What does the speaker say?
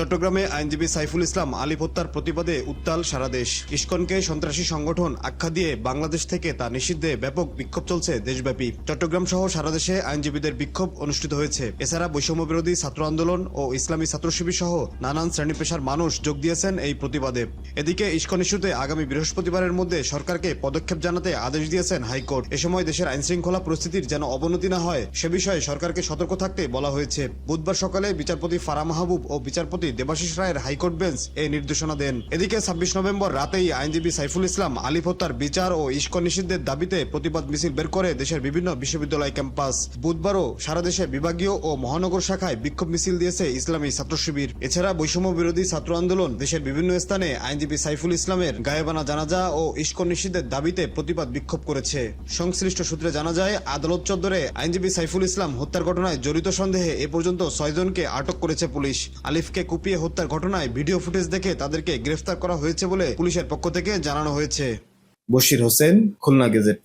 চট্টগ্রামে আইনজীবী সাইফুল ইসলাম আলিফ হত্যার প্রতিবাদে উত্তাল সারা দেশ। ইস্কনকে সন্ত্রাসী সংগঠন আখ্যা দিয়ে বাংলাদেশ থেকে তা নিষিদ্ধে ব্যাপক বিক্ষোভ চলছে দেশব্যাপী। চট্টগ্রাম সহ সারা দেশে আইনজীবীদের বিক্ষোভ অনুষ্ঠিত হয়েছে। এছাড়া বৈষম্য বিরোধী ছাত্র আন্দোলন ও ইসলামী ছাত্র শিবির সহ নানান শ্রেণি পেশার মানুষ যোগ দিয়েছেন এই প্রতিবাদে। এদিকে ইস্কন ইস্যুতে আগামী বৃহস্পতিবারের মধ্যে সরকারকে পদক্ষেপ জানাতে আদেশ দিয়েছেন হাইকোর্ট। এ সময় দেশের আইনশৃঙ্খলা পরিস্থিতির যেন অবনতি না হয়, সে বিষয়ে সরকারকে সতর্ক থাকতে বলা হয়েছে। বুধবার সকালে বিচারপতি ফারা মাহবুব ও বিচারপতি দেবাশিস রায়ের হাইকোর্ট বেঞ্চ এই নির্দেশনা দেন। এদিকে ছাব্বিশ নভেম্বর রাতেই আইনজীবী সাইফুল ইসলাম আলিফ হত্যার বিচার ও ইস্কন নিষিদ্ধের দাবিতে প্রতিবাদ মিছিল বের করে দেশের বিভিন্ন বিশ্ববিদ্যালয় ক্যাম্পাস। বুধবারও সারা দেশে বিভাগীয় ও মহানগর শাখায় বিক্ষোভ মিছিল দিয়েছে ইসলামী ছাত্র শিবির এছাড়া বৈষম্য বিরোধী ছাত্র আন্দোলন দেশের বিভিন্ন স্থানে আইনজীবী সাইফুল ইসলামের গায়েবানা জানাজা ও ইস্কন নিষিদ্ধের দাবিতে প্রতিবাদ বিক্ষোভ করেছে। সংশ্লিষ্ট সূত্রে জানা যায়, আদালত চত্বরে আইনজীবী সাইফুল ইসলাম হত্যার ঘটনায় জড়িত সন্দেহে এ পর্যন্ত ছয়জনকে আটক করেছে পুলিশ। আলিফকে কুপিয়ে হত্যার ঘটনায় ভিডিও ফুটেজ দেখে তাদেরকে গ্রেফতার করা হয়েছে বলে পুলিশের পক্ষ থেকে জানানো হয়েছে। বশির হোসেন, খুলনা গেজেট।